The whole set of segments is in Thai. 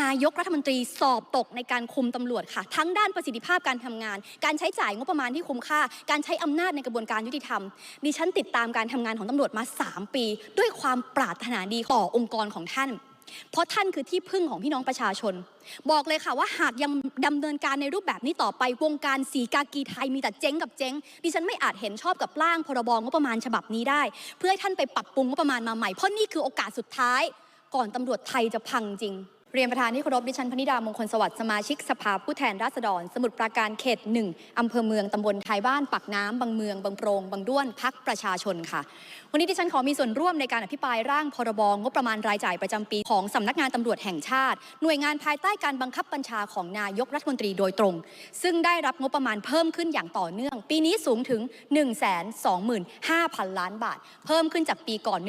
นายกรัฐมนตรีสอบตกในการคุมตำรวจค่ะ ทั้งด้านประสิทธิภาพการทำงาน การใช้จ่ายงบประมาณที่คุ้มค่า การใช้อำนาจในกระบวนการยุติธรรม ดิฉันติดตามการทำงานของตำรวจมา 3 ปี ด้วยความปรารถนาดีต่อองค์กรของท่าน เพราะท่านคือที่พึ่งของพี่น้องประชาชน บอกเลยค่ะว่าหากยังดำเนินการในรูปแบบนี้ต่อไปวงการสีกากีไทยมีแต่เจ๊งกับเจ๊งดิฉันไม่อาจเห็นชอบกับร่างพรบงบประมาณฉบับนี้ได้ เพื่อให้ท่านไปปรับปรุงงบประมาณมาใหม่เพราะนี่คือโอกาสสุดท้าย ก่อนตำรวจไทยจะพังจริง เรียนประธานที่เคารพดิฉันพนิดามงคลสวัสดิ์สมาชิกสภาผู้แทนราษฎร สมุทรปราการเขตหนึ่งอำเภอเมืองตำบลไทยบ้านปักน้ำบางเมืองบางโปรงบางด้วนพักประชาชนค่ะ วันนี้ดิฉันขอมีส่วนร่วมในการอภิปรายร่างพรบงบประมาณรายจ่ายประจำปีของสำนักงานตำรวจแห่งชาติ หน่วยงานภายใต้การบังคับบัญชาของนายกรัฐมนตรีโดยตรง ซึ่งได้รับงบประมาณเพิ่มขึ้นอย่างต่อเนื่อง ปีนี้สูงถึง 125,000 ล้านบาท เพิ่มขึ้นจากปีก่อน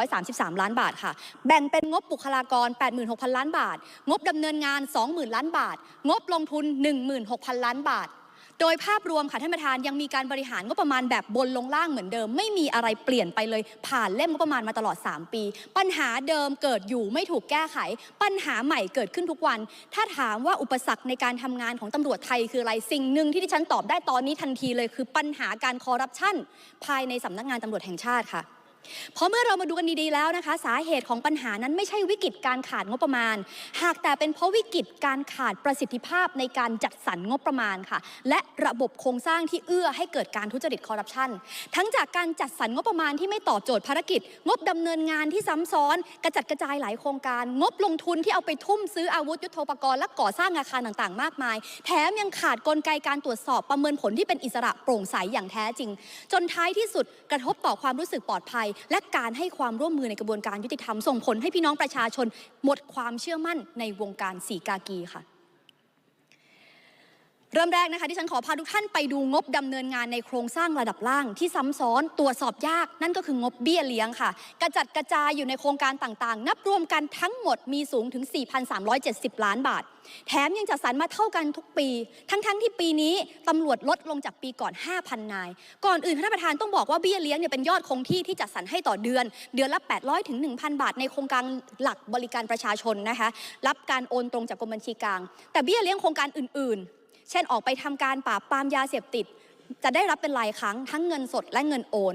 1,433 ล้านบาทค่ะ แบ่งเป็นงบบุคลากร 86,000 ล้านบาทงบดำเนินงาน 20,000 ล้านบาท งบลงทุน 16,000 ล้านบาท โดยภาพรวมค่ะท่านประธานยังมีการบริหารงบประมาณแบบบนลงล่างเหมือนเดิม ไม่มีอะไรเปลี่ยนไปเลย ผ่านเล่มงบประมาณมาตลอด 3 ปี ปัญหาเดิมเกิดอยู่ไม่ถูกแก้ไข ปัญหาใหม่เกิดขึ้นทุกวัน ถ้าถามว่าอุปสรรคในการทำงานของตำรวจไทยคืออะไรสิ่งหนึ่งที่ดิฉันตอบได้ตอนนี้ทันทีเลย คือปัญหาการคอร์รัปชันภายในสำนักงานตำรวจแห่งชาติค่ะ เพราะเมื่อเรามาดูกันดีๆแล้วนะคะ สาเหตุของปัญหานั้นไม่ใช่วิกฤตการขาดงบประมาณ หากแต่เป็นเพราะวิกฤตการขาดประสิทธิภาพในการจัดสรรงบประมาณค่ะ และระบบโครงสร้างที่เอื้อให้เกิดการทุจริตคอร์รัปชันทั้งจากการจัดสรรงบประมาณที่ไม่ตอบโจทย์ภารกิจ งบดำเนินงานที่ซ้ำซ้อน กระจัดกระจายหลายโครงการ งบลงทุนที่เอาไปทุ่มซื้ออาวุธยุทโธปกรณ์และก่อสร้างอาคารต่างๆ มากมาย แถมยังขาดกลไกการตรวจสอบประเมินผลที่เป็นอิสระโปร่งใสอย่างแท้จริง จนท้ายที่สุดกระทบต่อความรู้สึกปลอดภัยและการให้ความร่วมมือในกระบวนการยุติธรรมส่งผลให้พี่น้องประชาชนหมดความเชื่อมั่นในวงการสีกากีค่ะ เริ่มแรกนะคะที่ฉันขอพาทุกท่านไปดูงบดำเนินงานในโครงสร้างระดับล่างที่ซ้ำซ้อนตรวจสอบยาก นั่นก็คืองบเบี้ยเลี้ยงค่ะ กระจัดกระจายอยู่ในโครงการต่างๆ นับรวมกันทั้งหมดมีสูงถึง 4,370 ล้านบาท แถมยังจัดสรรมาเท่ากันทุกปี ทั้งๆที่ปีนี้ตำรวจลดลงจากปีก่อน 5,000 นาย ก่อนอื่นท่านประธานต้องบอกว่าเบี้ยเลี้ยงเนี่ยเป็นยอดคงที่ที่จัดสรรให้ต่อเดือน เดือนละ800ถึง1,000 บาท ในโครงการหลักบริการประชาชนนะคะรับการโอนตรงจากกรมบัญชีกลาง แต่เบี้ยเลี้ยงโครงการอื่น ๆ เช่นออกไปทำการปราบปรามยาเสพติด จะได้รับเป็นรายครั้งทั้งเงินสดและเงินโอน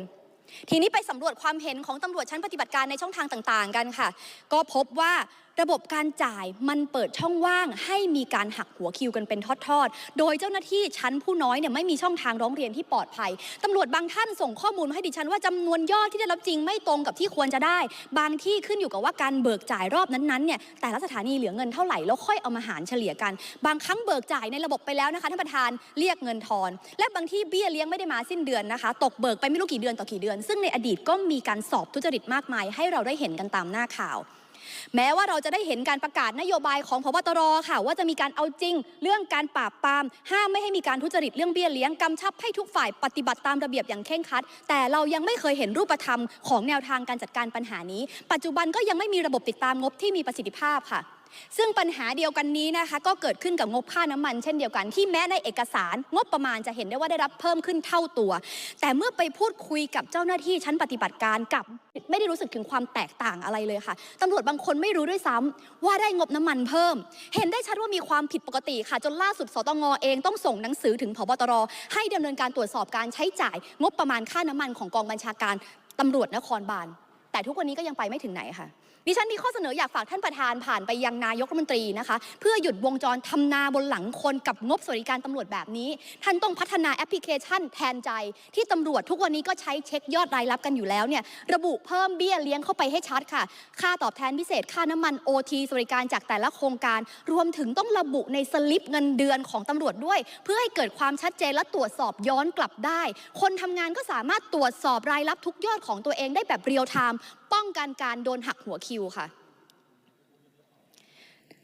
ทีนี้ไปสำรวจความเห็นของตำรวจชั้นปฏิบัติการในช่องทางต่าง ๆ กันค่ะ ก็พบว่า ระบบการจ่ายมันเปิดช่องว่างให้มีการหักหัวคิวกันเป็นทอดๆ โดยเจ้าหน้าที่ชั้นผู้น้อยเนี่ยไม่มีช่องทางร้องเรียนที่ปลอดภัยตำรวจบางท่านส่งข้อมูลมาให้ดิฉันว่าจำนวนยอดที่ได้รับจริงไม่ตรงกับที่ควรจะได้ บางที่ขึ้นอยู่กับว่าการเบิกจ่ายรอบนั้นๆเนี่ยแต่ละสถานีเหลือเงินเท่าไหร่แล้วค่อยเอามาหารเฉลี่ยกัน บางครั้งเบิกจ่ายในระบบไปแล้วนะคะท่านประธานเรียกเงินทอน และบางที่เบี้ยเลี้ยงไม่ได้มาสิ้นเดือนนะคะ ตกเบิกไปไม่รู้กี่เดือนต่อกี่เดือน ซึ่งในอดีตก็มีการสอบทุจริตมากมาย ให้เราได้เห็นกันตามหน้าข่าว แม้ว่าเราจะได้เห็นการประกาศนโยบายของพบตรค่ะ ว่าจะมีการเอาจริง เรื่องการปราบปราม ห้ามไม่ให้มีการทุจริตเรื่องเบี้ยเลี้ยงกำชับให้ทุกฝ่ายปฏิบัติตามระเบียบอย่างเคร่งครัด แต่เรายังไม่เคยเห็นรูปธรรมของแนวทางการจัดการปัญหานี้ ปัจจุบันก็ยังไม่มีระบบติดตามงบที่มีประสิทธิภาพค่ะ ซึ่งปัญหาเดียวกันนี้นะคะก็เกิดขึ้นกับงบค่าน้ำมัน เช่นเดียวกันที่แม้ในเอกสารงบประมาณจะเห็นได้ว่าได้รับเพิ่มขึ้นเท่าตัว แต่เมื่อไปพูดคุยกับเจ้าหน้าที่ชั้นปฏิบัติการกับไม่ได้รู้สึกถึงความแตกต่างอะไรเลยค่ะตำรวจบางคนไม่รู้ด้วยซ้ำว่าได้งบน้ำมันเพิ่ม เห็นได้ชัดว่ามีความผิดปกติค่ะ จนล่าสุดสตงเองต้องส่งหนังสือถึงพบตรให้ดำเนินการตรวจสอบการใช้จ่าย งบประมาณค่าน้ำมันของกองบัญชาการตำรวจนครบาลแต่ทุกวันนี้ก็ยังไปไม่ถึงไหนค่ะ ดิฉันมีข้อเสนออยากฝากท่านประธานผ่านไปยังนายกรัฐมนตรีนะคะ เพื่อหยุดวงจรทำนาบนหลังคนกับงบสวัสดิการตำรวจแบบนี้ ท่านต้องพัฒนาแอปพลิเคชันแทนใจ ที่ตำรวจทุกวันนี้ก็ใช้เช็คยอดรายรับกันอยู่แล้วเนี่ยระบุเพิ่มเบี้ยเลี้ยงเข้าไปให้ชัดค่ะ ค่าตอบแทนพิเศษค่าน้ำมัน OT สวัสดิการจากแต่ละโครงการ รวมถึงต้องระบุในสลิปเงินเดือนของตำรวจด้วย เพื่อให้เกิดความชัดเจนและตรวจสอบย้อนกลับได้ คนทำงานก็สามารถตรวจสอบรายรับทุกยอดของตัวเองได้แบบเรียลไทม์ ป้องกันการโดนหักหัวคิวค่ะ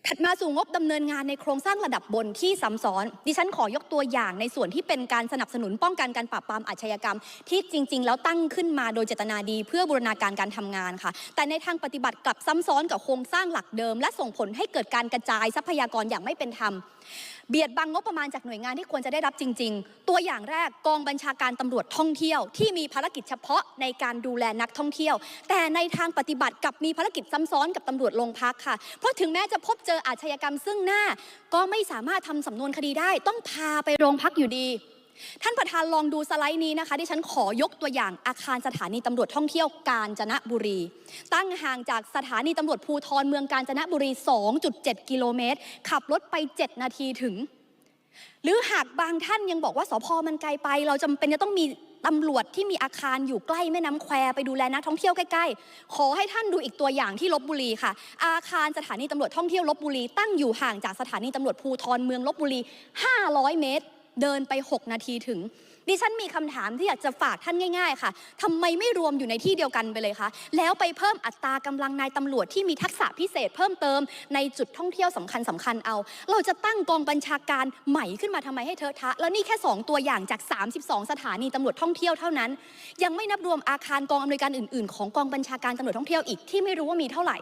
ถัดมาสู่งบดำเนินงานในโครงสร้างระดับบนที่ซ้ำซ้อน ดิฉันขอยกตัวอย่างในส่วนที่เป็นการสนับสนุนป้องกันการปราบปรามอาชญากรรม ที่จริง ๆ แล้วตั้งขึ้นมาโดยเจตนาดี เพื่อบูรณาการการทำงานค่ะ แต่ในทางปฏิบัติกลับซ้ำซ้อนกับโครงสร้างหลักเดิม และส่งผลให้เกิดการกระจายทรัพยากรอย่างไม่เป็นธรรม เบียดบังงบประมาณจากหน่วยงานที่ควรจะได้รับจริง ๆ ตัวอย่างแรกกองบัญชาการตำรวจท่องเที่ยว ที่มีภารกิจเฉพาะในการดูแลนักท่องเที่ยว แต่ในทางปฏิบัติกับมีภารกิจซ้ำซ้อนกับตำรวจโรงพักค่ะ เพราะถึงแม้จะพบเจจออาชญากรรมซึ่งหน้า ก็ไม่สามารถทำสำนวนคดีได้ ต้องพาไปโรงพักอยู่ดี ท่านประธานลองดูสไลด์นี้นะคะที่ฉันขอยกตัวอย่างอาคารสถานีตำรวจท่องเที่ยวกาญจนบุรี ตั้งห่างจากสถานีตำรวจภูทรเมืองกาญจนบุรี 2.7 กิโลเมตร ขับรถไป 7 นาทีถึง หรือหากบางท่านยังบอกว่าสพมันไกลไป เราจำเป็นจะต้องมีตำรวจที่มีอาคารอยู่ใกล้แม่น้ำแควไปดูแลนักท่องเที่ยวใกล้ๆ ขอให้ท่านดูอีกตัวอย่างที่ลบบุรีค่ะ อาคารสถานีตำรวจท่องเที่ยวลบบุรี ตั้งอยู่ห่างจากสถานีตำรวจภูทรเมืองลบบุรี 500 เมตร เดินไป 6 นาทีถึง ดิฉันมีคำถามที่อยากจะฝากท่านง่าย ๆ ค่ะทำไมไม่รวมอยู่ในที่เดียวกันไปเลยคะ แล้วไปเพิ่มอัตรากำลังนายตำรวจที่มีทักษะพิเศษเพิ่มเติมในจุดท่องเที่ยวสำคัญสคัญเอา เราจะตั้งกองบัญชาการใหม่ขึ้นมาทำไมให้เทอะทะ แล้วนี่แค่ 2 ตัวอย่างจาก 32 สถานีตำรวจท่องเที่ยวเท่านั้น ยังไม่นับรวมอาคารกองอำนวยการอื่น ๆ ของกองบัญชาการตำรวจท่องเที่ยวอีกที่ไม่รู้ว่ามีเท่าไหร่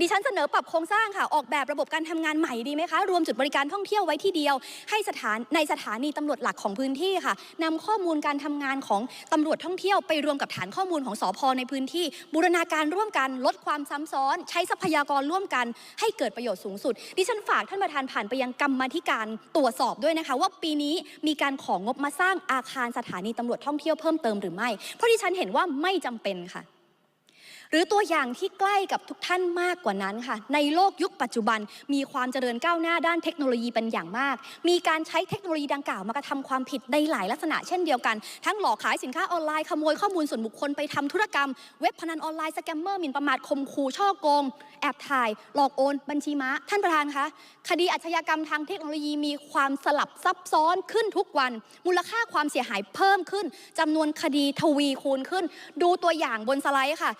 ดิฉันเสนอปรับโครงสร้างค่ะ ออกแบบระบบการทำงานใหม่ดีไหมคะ รวมจุดบริการท่องเที่ยวไว้ที่เดียว ให้สถานในสถานีตำรวจหลักของพื้นที่ค่ะนำข้อมูลการทำงานของตำรวจท่องเที่ยวไปรวมกับฐานข้อมูลของสอพในพื้นที่ บูรณาการร่วมกันลดความซ้ำซ้อน ใช้ทรัพยากรร่วมกัน ให้เกิดประโยชน์สูงสุด ดิฉันฝากท่านประธานผ่านไปยังกรรมธิการตรวจสอบด้วยนะคะ ว่าปีนี้มีการของงบมาสร้างอาคารสถานีตำรวจท่องเที่ยวเพิ่มเติมหรือไม่ เพราะดิฉันเห็นว่าไม่จำเป็นค่ะ หรือตัวอย่างที่ใกล้กับทุกท่านมากกว่านั้นค่ะ ในโลกยุคปัจจุบันมีความเจริญก้าวหน้าด้านเทคโนโลยีเป็นอย่างมาก มีการใช้เทคโนโลยีดังกล่าวมากระทำความผิดในหลายลักษณะเช่นเดียวกัน ทั้งหลอกขายสินค้าออนไลน์ขโมยข้อมูลส่วนบุคคลไปทำธุรกรรม เว็บพนันออนไลน์สแกมเมอร์หมิ่นประมาทข่มขู่ช่อโกง แอบถ่าย หลอกโอน บัญชีม้า ท่านประธานคะคดีอาชญากรรมทางเทคโนโลยีมีความสลับซับซ้อนขึ้นทุกวัน มูลค่าความเสียหายเพิ่มขึ้นจำนวนคดีทวีคูณขึ้น ดูตัวอย่างบนสไลด์ค่ะ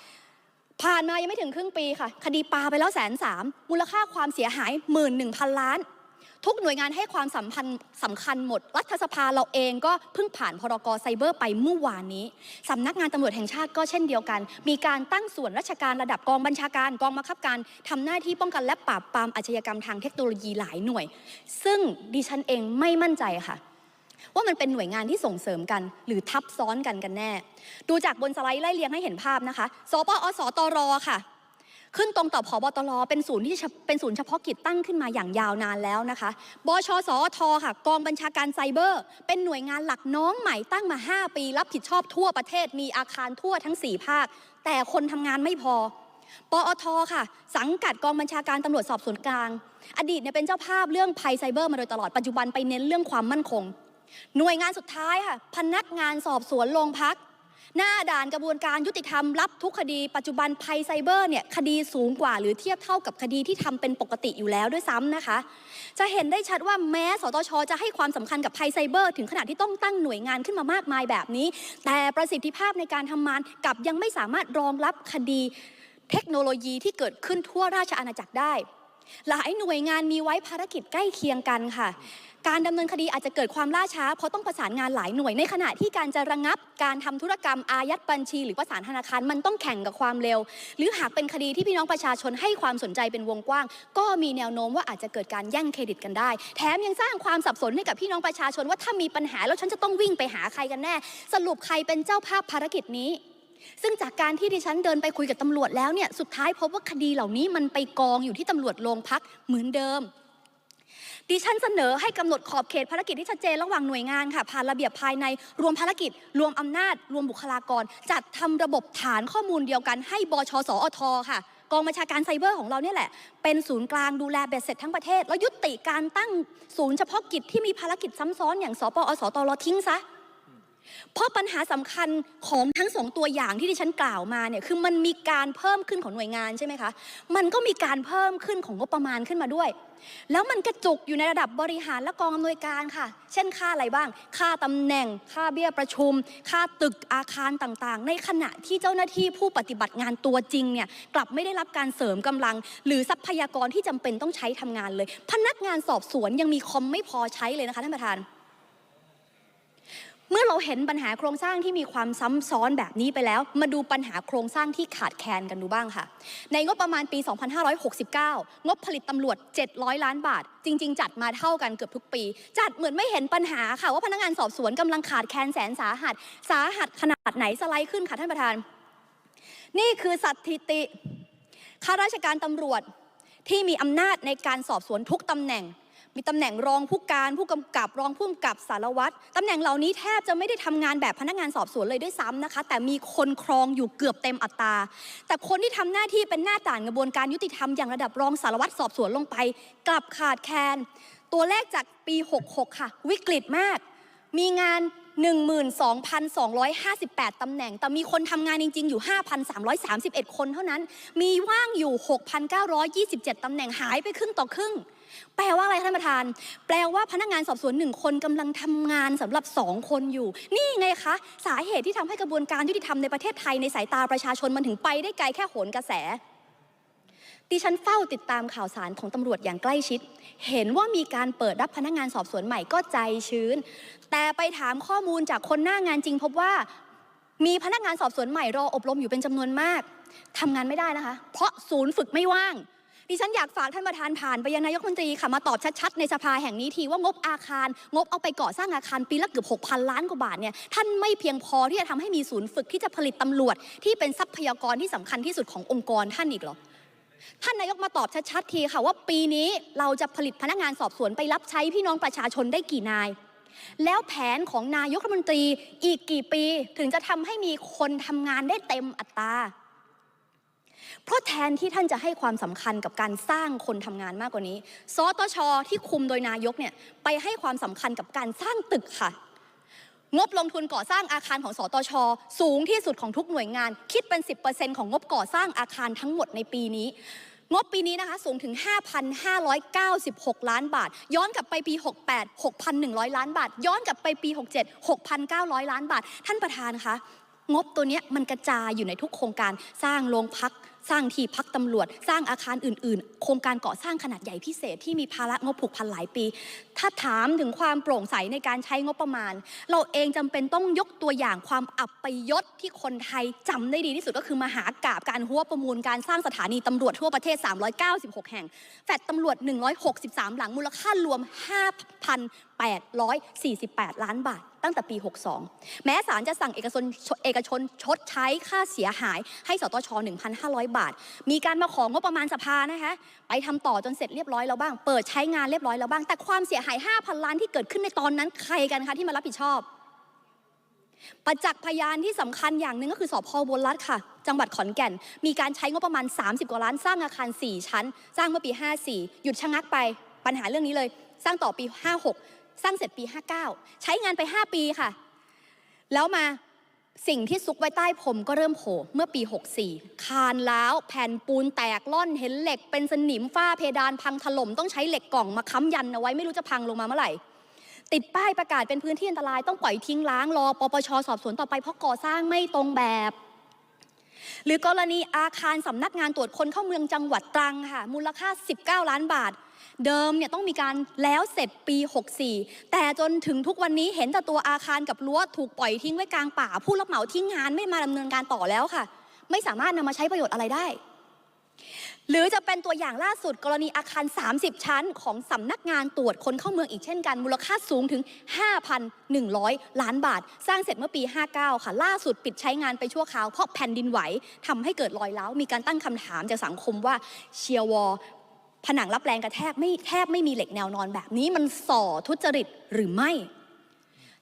ผ่านมายังไม่ถึงครึ่งปีค่ะ คดีปาไปแล้วแสนสามมูลค่าความเสียหายหมื่นหนึ่งพันล้าน ทุกหน่วยงานให้ความสัมพันธ์สำคัญหมด รัฐสภาเราเองก็เพิ่งผ่านพรกไซเบอร์ไปเมื่อวานนี้สำนักงานตำรวจแห่งชาติก็เช่นเดียวกัน มีการตั้งส่วนราชการระดับกองบัญชาการกองบังคับการทำหน้าที่ป้องกันและปราบปรามอาชญากรรมทางเทคโนโลยีหลายหน่วย ซึ่งดิฉันเองไม่มั่นใจค่ะ ว่ามันเป็นหน่วยงานที่ส่งเสริมกัน หรือทับซ้อนกันกันแน่ ดูจากบนสไลด์ไล่เรียงให้เห็นภาพนะคะสปอสตรค่ะ ขึ้นตรงต่อพบตรเป็นศูนย์ที่เป็นศูนย์เฉพาะกิจตั้งขึ้นมาอย่างยาวนานแล้วนะคะบชสอทค่ะ กองบัญชาการไซเบอร์ เป็นหน่วยงานหลักน้องใหม่ตั้งมา 5 ปี รับผิดชอบทั่วประเทศมีอาคารทั่วทั้ง 4 ภาค แต่คนทำงานไม่พอปอทค่ะ สังกัดกองบัญชาการตำรวจสอบสวนกลาง อดีตเนี่ยเป็นเจ้าภาพเรื่องภัยไซเบอร์มาโดยตลอดปัจจุบันไปเน้นเรื่องความมั่นคง หน่วยงานสุดท้ายค่ะ พนักงานสอบสวนโรงพัก หน้าด่านกระบวนการยุติธรรมรับทุกคดี ปัจจุบันภัยไซเบอร์เนี่ยคดีสูงกว่า หรือเทียบเท่ากับคดีที่ทำเป็นปกติอยู่แล้วด้วยซ้ำนะคะ จะเห็นได้ชัดว่าแม้สตชจะให้ความสำคัญกับภัยไซเบอร์ ถึงขนาดที่ต้องตั้งหน่วยงานขึ้นมามากมายแบบนี้ แต่ประสิทธิภาพในการทำงานกับยังไม่สามารถรองรับคดีเทคโนโลยีที่เกิดขึ้นทั่วราชอาณาจักรได้ หลายหน่วยงานมีไว้ภารกิจใกล้เคียงกันค่ะ การดำเนินคดีอาจจะเกิดความล่าช้า เพราะต้องประสานงานหลายหน่วยในขณะที่การจะระงับการทำธุรกรรมอายัดบัญชี หรือประสานธนาคารมันต้องแข่งกับความเร็ว หรือหากเป็นคดีที่พี่น้องประชาชนให้ความสนใจเป็นวงกว้าง ก็มีแนวโน้มว่าอาจจะเกิดการแย่งเครดิตกันได้ แถมยังสร้างความสับสนให้กับพี่น้องประชาชนว่าถ้ามีปัญหาแล้วฉันจะต้องวิ่งไปหาใครกันแน่ สรุปใครเป็นเจ้าภาพภารกิจนี้ซึ่งจากการที่ดิฉันเดินไปคุยกับตำรวจแล้วเนี่ยสุดท้ายพบว่าคดีเหล่านี้มันไปกองอยู่ที่ตำรวจโรงพักเหมือนเดิม ดิฉันเสนอให้กำหนดขอบเขตภารกิจที่ชัดเจนระหว่างหน่วยงานค่ะผ่านระเบียบภายในรวมภารกิจ รวมอำนาจ รวมบุคลากร จัดทำระบบฐานข้อมูลเดียวกันให้บชสอทค่ะกองบัญชาการไซเบอร์ของเราเนี่ยแหละ เป็นศูนย์กลางดูแลเบ็ดเสร็จทั้งประเทศ แล้วยุติการตั้งศูนย์เฉพาะกิจที่มีภารกิจซ้ำซ้อนอย่างสปอสตรทิ้งซะ เพราะปัญหาสำคัญของทั้งสองตัวอย่างที่ดิฉันกล่าวมาเนี่ยคือมันมีการเพิ่มขึ้นของหน่วยงานใช่ไหมคะ มันก็มีการเพิ่มขึ้นของงบประมาณขึ้นมาด้วย แล้วมันกระจุกอยู่ในระดับบริหารและกองอำนวยการค่ะ เช่นค่าอะไรบ้าง ค่าตำแหน่ง ค่าเบี้ยประชุม ค่าตึกอาคารต่างๆ ในขณะที่เจ้าหน้าที่ผู้ปฏิบัติงานตัวจริงเนี่ยกลับไม่ได้รับการเสริมกำลัง หรือทรัพยากรที่จำเป็นต้องใช้ทำงานเลย พนักงานสอบสวนยังมีคอมไม่พอใช้เลยนะคะท่านประธาน เมื่อเราเห็นปัญหาโครงสร้างที่มีความซ้ำซ้อนแบบนี้ไปแล้ว มาดูปัญหาโครงสร้างที่ขาดแคลนกันดูบ้างค่ะ ในงบประมาณปี 2569 งบผลิตตำรวจ 700 ล้านบาท จริง ๆ จัดมาเท่ากันเกือบทุกปี จัดเหมือนไม่เห็นปัญหาค่ะ ว่าพนักงานสอบสวนกำลังขาดแคลนแสนสาหัส สาหัสขนาดไหนสไลด์ขึ้นค่ะท่านประธาน นี่คือสถิติข้าราชการตำรวจที่มีอำนาจในการสอบสวนทุกตำแหน่ง มีตำแหน่งรองผู้การผู้กำกับรองผู้กำกับสารวัตรตำแหน่งเหล่านี้แทบจะไม่ได้ทำงานแบบพนักงานสอบสวนเลยด้วยซ้ำนะคะ แต่มีคนครองอยู่เกือบเต็มอัตรา แต่คนที่ทำหน้าที่เป็นหน้าต่างกระบวนการยุติธรรมอย่างระดับรองสารวัตรสอบสวนลงไป กลับขาดแคลนตัวเลขจากปี 66 ค่ะ วิกฤตมาก มีงาน 12,258 ตำแหน่ง แต่มีคนทำงานจริง ๆ อยู่ 5,331 คนเท่านั้น มีว่างอยู่ 6,927 ตำแหน่งหายไปครึ่งต่อครึ่ง แปลว่าอะไรท่านประธาน แปลว่าพนักงานสอบสวนหนึ่งคนกำลังทำงานสำหรับสองคนอยู่ นี่ไงคะ สาเหตุที่ทำให้กระบวนการยุติธรรมในประเทศไทยในสายตาประชาชนมันถึงไปได้ไกลแค่โหนกระแสดิฉันเฝ้าติดตามข่าวสารของตำรวจอย่างใกล้ชิด เห็นว่ามีการเปิดรับพนักงานสอบสวนใหม่ก็ใจชื้น แต่ไปถามข้อมูลจากคนหน้างานจริงพบว่า มีพนักงานสอบสวนใหม่รออบรมอยู่เป็นจำนวนมากทำงานไม่ได้นะคะ เพราะศูนย์ฝึกไม่ว่าง ดิฉันอยากฝากท่านประธานผ่านไปยังนายกรัฐมนตรีค่ะมาตอบชัดๆในสภาแห่งนี้ทีว่างบอาคาร งบเอาไปก่อสร้างอาคารปีละเกือบ6,000 ล้านกว่าบาทเนี่ยท่านไม่เพียงพอที่จะทำให้มีศูนย์ฝึกที่จะผลิตตำรวจ ที่เป็นทรัพยากรที่สำคัญที่สุดขององค์กรท่านอีกหรอท่านนายกมาตอบชัดๆทีค่ะว่าปีนี้เราจะผลิตพนักงานสอบสวนไปรับใช้พี่น้องประชาชนได้กี่นาย แล้วแผนของนายกรัฐมนตรีอีกกี่ปีถึงจะทำให้มีคนทำงานได้เต็มอัตรา เพราะแทนที่ท่านจะให้ความสำคัญกับการสร้างคนทำงานมากกว่านี้ สตช ที่คุมโดยนายกเนี่ยไปให้ความสำคัญกับการสร้างตึกค่ะ งบลงทุนก่อสร้างอาคารของสตช สูงที่สุดของทุกหน่วยงาน คิดเป็น 10%ของงบก่อสร้างอาคารทั้งหมดในปีนี้งบปีนี้นะคะสูงถึง 5,596 ล้านบาท ย้อนกลับไปปี 68 6,100 ล้านบาท ย้อนกลับไปปี 67 6,900 ล้านบาท ท่านประธานคะ งบตัวเนี้ยมันกระจายอยู่ในทุกโครงการสร้างโรงพัก สร้างที่พักตำรวจ สร้างอาคารอื่น โครงการก่อสร้างขนาดใหญ่พิเศษที่มีภาระงบผูกพันหลายปี ถ้าถามถึงความโปร่งใสในการใช้งบประมาณ เราเองจำเป็นต้องยกตัวอย่างความอับประยศที่คนไทยจำได้ดีที่สุดก็คือมหากาบการหัวประมูลการสร้างสถานีตำรวจทั่วประเทศ 396 แห่ง แฟดตำรวจ 163 หลังมูลค่ารวม 5,848 ล้านบาทตั้งแต่ปี 62 แม้ศาลจะสั่งเอกชนเอกชนชดใช้ค่าเสียหายให้สตช 1,500 บาท มีการมาของงบประมาณสภานะคะไปทำต่อจนเสร็จเรียบร้อยแล้วบ้าง เปิดใช้งานเรียบร้อยแล้วบ้าง แต่ความเสียหาย 5,000 ล้านที่เกิดขึ้นในตอนนั้นใครกันคะที่มารับผิดชอบ ประจักษ์พยานที่สำคัญอย่างหนึ่งก็คือสอบพอบนรัฐค่ะ จังหวัดขอนแก่น มีการใช้งบประมาณ 30 กว่าล้านสร้างอาคาร 4 ชั้น สร้างเมื่อปี 54 หยุดชะงักไป ปัญหาเรื่องนี้เลย สร้างต่อปี 56 สร้างเสร็จปี 59 ใช้งานไป 5 ปีค่ะ แล้วมา สิ่งที่ซุกไว้ใต้ผมก็เริ่มโผล่เมื่อปี 64 คานล้าวแผ่นปูนแตกล่อนเห็นเหล็ก เป็นสนิมฝ้าเพดานพังถล่มต้องใช้เหล็กกล่องมาค้ำยันเอาไว้ไม่รู้จะพังลงมาเมื่อไหร่ ติดป้ายประกาศเป็นพื้นที่อันตรายต้องปล่อยทิ้งล้างรอปปชสอบสวนต่อไปเพราะก่อสร้างไม่ตรงแบบ หรือกรณีอาคารสำนักงานตรวจคนเข้าเมืองจังหวัดตรังค่ะมูลค่า 19 ล้านบาท เดิมเนี่ยต้องมีการแล้วเสร็จปี 64 แต่จนถึงทุกวันนี้เห็นแต่ตัวอาคารกับรั้วถูกปล่อยทิ้งไว้กลางป่า ผู้รับเหมาทิ้งงานไม่มาดำเนินการต่อแล้วค่ะ ไม่สามารถนำมาใช้ประโยชน์อะไรได้ หรือจะเป็นตัวอย่างล่าสุดกรณีอาคาร 30 ชั้น ของสำนักงานตรวจคนเข้าเมืองอีกเช่นกัน มูลค่าสูงถึง 5,100 ล้านบาท สร้างเสร็จเมื่อปี 59 ค่ะ ล่าสุดปิดใช้งานไปชั่วคราวเพราะแผ่นดินไหวทำให้เกิดรอยร้ามีการตั้งคำถามจากสังคมว่าเชียร์วอ ผนังรับแรงกระแทกไม่แทบไม่มีเหล็กแนวนอนแบบนี้มันส่อทุจริตหรือไม่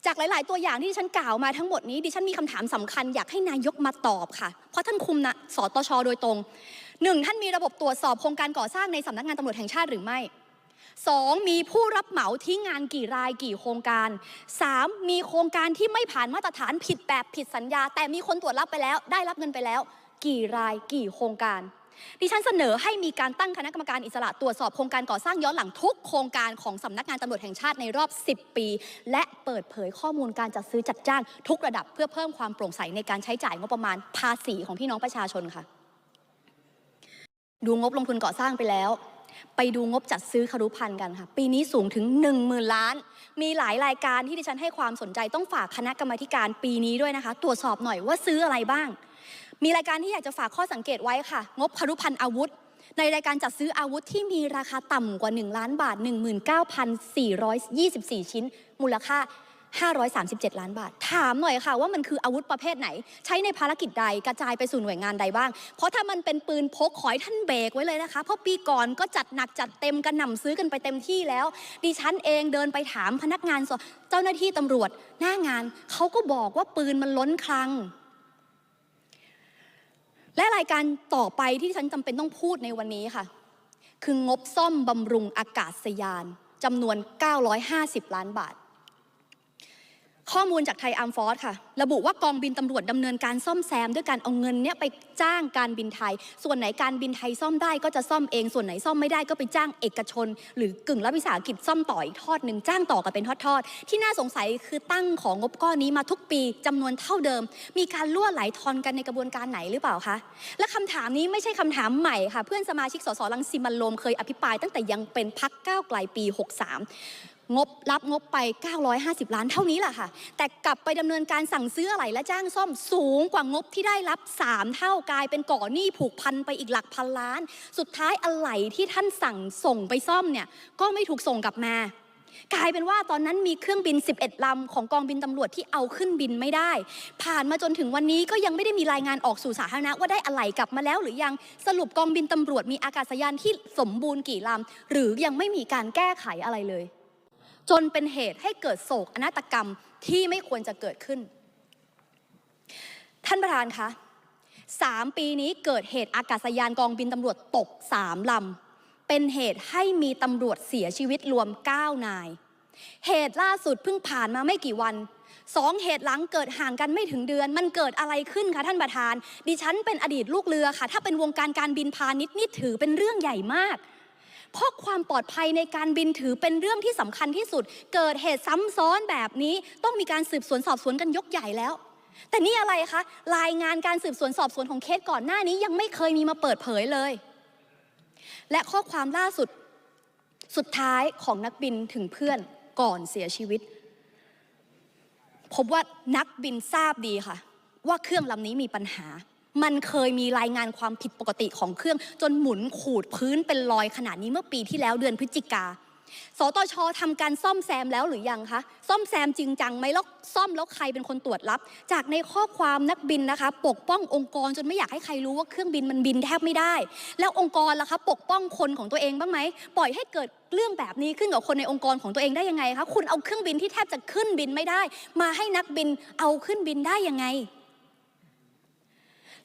จากหลาย ๆ ตัวอย่างที่ดิฉันกล่าวมาทั้งหมดนี้ดิฉันมีคำถามสำคัญอยากให้นายกมาตอบค่ะ เพราะท่านคุมนะสตชโดยตรงหนึ่งท่านมีระบบตรวจสอบโครงการก่อสร้างในสำนักงานตำรวจแห่งชาติหรือไม่สองมีผู้รับเหมาทิ้งงานกี่รายกี่โครงการสามมีโครงการที่ไม่ผ่านมาตรฐานผิดแบบผิดสัญญา แต่มีคนตรวจรับไปแล้ว ได้รับเงินไปแล้ว กี่รายกี่โครงการ ดิฉันเสนอให้มีการตั้งคณะกรรมการอิสระตรวจสอบโครงการก่อสร้างย้อนหลังทุกโครงการของสำนักงานตำรวจแห่งชาติในรอบ 10 ปี และเปิดเผยข้อมูลการจัดซื้อจัดจ้าง ทุกระดับเพื่อเพิ่มความโปร่งใสในการใช้จ่ายงบประมาณภาษีของพี่น้องประชาชนค่ะ ดูงบลงทุนก่อสร้างไปแล้วไปดูงบจัดซื้อคารุพันธ์กันค่ะ ปีนี้สูงถึง 1 0,000 ล้าน มีหลายรายการที่ดิฉันให้ความสนใจต้องฝากคณะกรรมาการปีนี้ด้วยนะคะ ตรวจสอบหน่อยว่าซื้ออะไรบ้าง มีรายการที่อยากจะฝากข้อสังเกตไว้ค่ะ งบคารุพันธ์อาวุธ ในรายการจัดซื้ออาวุธที่มีราคาต่ำกว่า 1 ล้านบาท 19,424 ชิ้น มูลค่า537 ล้านบาท ถามหน่อยค่ะว่ามันคืออาวุธประเภทไหน ใช้ในภารกิจใดกระจายไปสู่หน่วยงานใดบ้าง เพราะถ้ามันเป็นปืนพกขอให้ท่านเบรกไว้เลยนะคะ เพราะปีก่อนก็จัดหนักจัดเต็มกันหน่ำซื้อกันไปเต็มที่แล้ว ดิฉันเองเดินไปถามพนักงานสอบเจ้าหน้าที่ตำรวจหน้างานเขาก็บอกว่าปืนมันล้นคลัง และรายการต่อไปที่ฉันจำเป็นต้องพูดในวันนี้ค่ะ คืองบซ่อมบำรุงอากาศยานจำนวน 950 ล้านบาท ข้อมูลจากไทยอาร์มฟอร์สค่ะ ระบุว่ากองบินตำรวจดำเนินการซ่อมแซม ด้วยการเอาเงินเนี้ยไปจ้างการบินไทย ส่วนไหนการบินไทยซ่อมได้ก็จะซ่อมเอง ส่วนไหนซ่อมไม่ได้ก็ไปจ้างเอกชน หรือกึ่งรัฐวิสาหกิจซ่อมต่ออีกทอดหนึ่งจ้างต่อกันเป็นทอดๆ ที่น่าสงสัยคือตั้งของงบก้อนนี้มาทุกปีจำนวนเท่าเดิม มีการล่วไหลทอนกันในกระบวนการไหนหรือเปล่าคะ และคำถามนี้ไม่ใช่คำถามใหม่ค่ะ เพื่อนสมาชิกสสรังสิมันโรมเคยอภิปรายตั้งแต่ยังเป็นพักก้าวไกลปี 63 งบรับงบไป 950 ล้านเท่านี้แหละค่ะ แต่กลับไปดำเนินการสั่งซื้ออะไรและจ้างซ่อมสูงกว่างบที่ได้รับ 3 เท่ากลายเป็นก่อหนี้ผูกพันไปอีกหลักพันล้าน สุดท้ายอะไหล่ที่ท่านสั่งส่งไปซ่อมเนี่ยก็ไม่ถูกส่งกลับมากลายเป็นว่าตอนนั้นมีเครื่องบิน 11 ลำของกองบินตำรวจที่เอาขึ้นบินไม่ได้ ผ่านมาจนถึงวันนี้ก็ยังไม่ได้มีรายงานออกสู่สาธารณะว่าได้อะไหล่กลับมาแล้วหรือยังสรุปกองบินตำรวจมีอากาศยานที่สมบูรณ์กี่ลำหรือยังไม่มีการแก้ไขอะไรเลย จนเป็นเหตุให้เกิดโศกนาฏกรรมที่ไม่ควรจะเกิดขึ้น ท่านประธานคะสามปีนี้เกิดเหตุอากาศยานกองบินตำรวจตกสามลำ เป็นเหตุให้มีตำรวจเสียชีวิตรวม 9 นาย เหตุล่าสุดเพิ่งผ่านมาไม่กี่วันสองเหตุหลังเกิดห่างกันไม่ถึงเดือน มันเกิดอะไรขึ้นคะท่านประธาน ดิฉันเป็นอดีตลูกเรือค่ะ ถ้าเป็นวงการการบินพาณิชย์นี่ถือเป็นเรื่องใหญ่มาก เพราะความปลอดภัยในการบินถือเป็นเรื่องที่สำคัญที่สุด เกิดเหตุซ้ำซ้อนแบบนี้ต้องมีการสืบสวนสอบสวนกันยกใหญ่แล้ว แต่นี่อะไรคะรายงานการสืบสวนสอบสวนของเคสก่อนหน้านี้ยังไม่เคยมีมาเปิดเผยเลย และข้อความล่าสุดสุดท้ายของนักบินถึงเพื่อนก่อนเสียชีวิต พบว่านักบินทราบดีค่ะ ว่าเครื่องลำนี้มีปัญหา มันเคยมีรายงานความผิดปกติของเครื่อง จนหมุนขูดพื้นเป็นรอยขนาดนี้เมื่อปีที่แล้วเดือนพฤศจิกาสตชทำการซ่อมแซมแล้วหรือยังคะ ซ่อมแซมจริงจังไหมแล้วซ่อมแล้วใครเป็นคนตรวจรับ จากในข้อความนักบินนะคะ ปกป้ององค์กรจนไม่อยากให้ใครรู้ว่าเครื่องบินมันบินแทบไม่ได้ แล้วองค์กรล่ะคะปกป้องคนของตัวเองบ้างไหม ปล่อยให้เกิดเรื่องแบบนี้ขึ้นกับคนในองค์กรของตัวเองได้ยังไงคะ คุณเอาเครื่องบินที่แทบจะขึ้นบินไม่ได้ มาให้นักบินเอาขึ้นบินได้ยังไง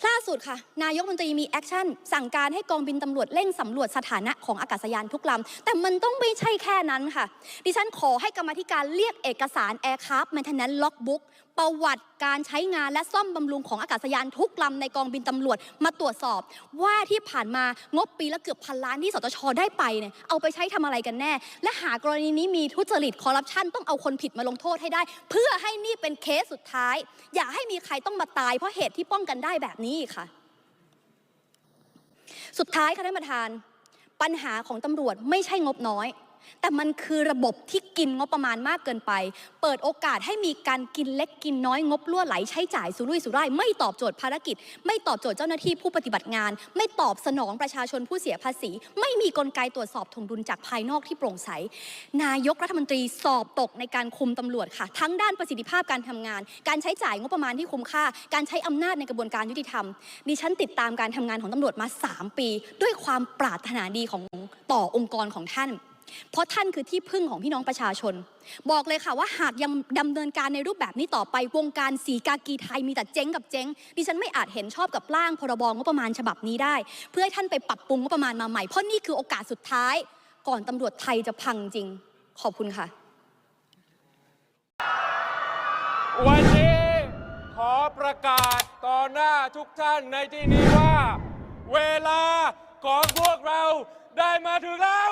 ล่าสุดค่ะ นายกมนตรีมีแอคชั่น สั่งการให้กองบินตำรวจเร่งสำรวจสถานะของอากาศยานทุกลำ แต่มันต้องไม่ใช่แค่นั้นค่ะ ดิฉันขอให้กรรมธิการเรียกเอกสาร Aircraft Maintenance Logbook ประวัติการใช้งานและซ่อมบำรุงของอากาศยานทุกลำในกองบินตำรวจมาตรวจสอบ ว่าที่ผ่านมางบปีละเกือบพันล้านที่สตชได้ไปเนี่ยเอาไปใช้ทำอะไรกันแน่ และหากรณีนี้มีทุจริตคอร์รัปชันต้องเอาคนผิดมาลงโทษให้ได้ เพื่อให้นี่เป็นเคสสุดท้าย อย่าให้มีใครต้องมาตายเพราะเหตุที่ป้องกันได้แบบนี้ค่ะ สุดท้ายค่ะท่านประธานปัญหาของตำรวจไม่ใช่งบน้อย แต่มันคือระบบที่กินงบประมาณมากเกินไป เปิดโอกาสให้มีการกินเล็กกินน้อยงบล่วไหลใช้จ่ายสุรุ่ยสุร่ายไม่ตอบโจทย์ภารกิจ ไม่ตอบโจทย์เจ้าหน้าที่ผู้ปฏิบัติงาน ไม่ตอบสนองประชาชนผู้เสียภาษี ไม่มีกลไกตรวจสอบถงดุลจากภายนอกที่โปร่งใส นายกรัฐมนตรีสอบตกในการคุมตำรวจค่ะ ทั้งด้านประสิทธิภาพการทำงาน การใช้จ่ายงบประมาณที่คุ้มค่า การใช้อำนาจในกระบวนการยุติธรรม ดิฉันติดตามการทำงานของตำรวจมา 3 ปี ด้วยความปรารถนาดีของต่อองค์กรของท่าน เพราะท่านคือที่พึ่งของพี่น้องประชาชน บอกเลยค่ะว่าหากยังดำเนินการในรูปแบบนี้ต่อไปวงการสีกากีไทยมีแต่เจ๊งกับเจ๊งดิฉันไม่อาจเห็นชอบกับร่างพรบงบประมาณฉบับนี้ได้ เพื่อให้ท่านไปปรับปรุงงบประมาณมาใหม่เพราะนี่คือโอกาสสุดท้าย ก่อนตำรวจไทยจะพังจริง ขอบคุณค่ะ วันนี้ขอประกาศต่อหน้าทุกท่านในที่นี้ว่า เวลาของพวกเราได้มาถึงแล้ว